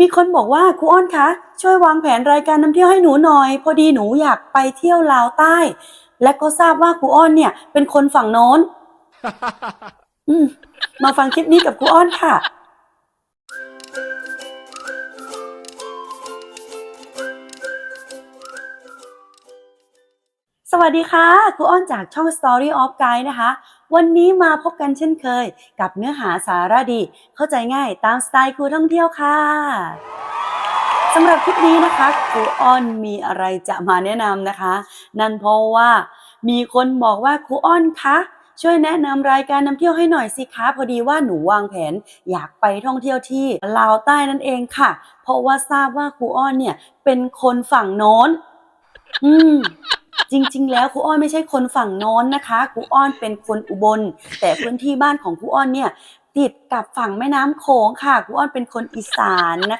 มีคนบอกว่าครูอ้อนคะ ช่วยวางแผนรายการนำเที่ยวให้หนูหน่อย พอดีหนูอยากไปเที่ยวลาวใต้ และก็ทราบว่าครูอ้อนเนี่ย เป็นคนฝั่งโน้น อืมมาฟังคลิปนี้กับครูอ้อนค่ะ สวัสดีค่ะครูอ้อนจากช่อง Story of Guide นะคะ วันนี้มาพบกันเช่นเคย กับเนื้อหาสาระดี เข้าใจง่ายตามสไตล์ครูท่องเที่ยวค่ะสำหรับคลิปนี้นะคะครูอ้อนมีอะไรจะมาแนะนำนะคะ นั่นเพราะว่า มีคนบอกว่าครูอ้อนคะช่วยแนะนำรายการนำเที่ยวให้หน่อยสิคะพอดีว่าหนูวางแผน อยากไปท่องเที่ยวที่ลาวใต้นั่นเองค่ะ เพราะว่าทราบว่าครูอ้อนเนี่ยเป็นคนฝั่งโน้น อืม จริง ๆ แล้วครูอ้อนไม่ใช่คนฝั่งโน้นนะคะครูอ้อนเป็นคนอุบล แต่พื้นที่บ้านของครูอ้อนเนี่ยติดกับฝั่งแม่น้ำโขงค่ะครูอ้อนเป็นคนอีสานนะ